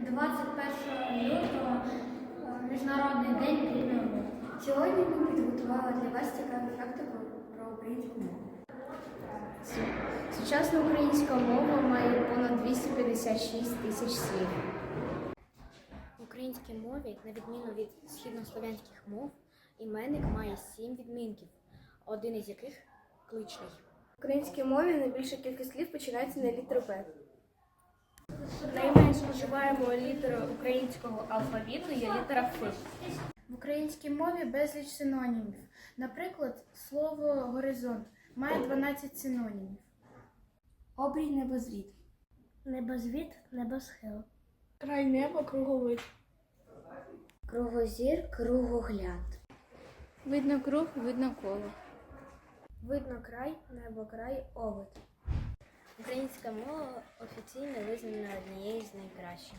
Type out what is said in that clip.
21 лютого е, Міжнародний день вільної мови. Сьогодні ми підготували для вас цікаву практику про українську мову. Сучасна українська мова має понад 256 тисяч слів. В українській мові, на відміну від східнослов'янських мов, іменник має сім відмінків, один із яких кличний. В українській мові найбільша кількість слів починається на літеру П. Найменш вживаємо літеру українського алфавіту є літера Ф. В українській мові безліч синонімів. Наприклад, слово горизонт має 12 синонімів. Обрій небозвід. Небозвід, небосхил. Край неба круговид. Кругозір, кругогляд. Видно круг, видно коло. Видно край, небокрай, овид. Українська мова офіційно визнана однією з найкращих.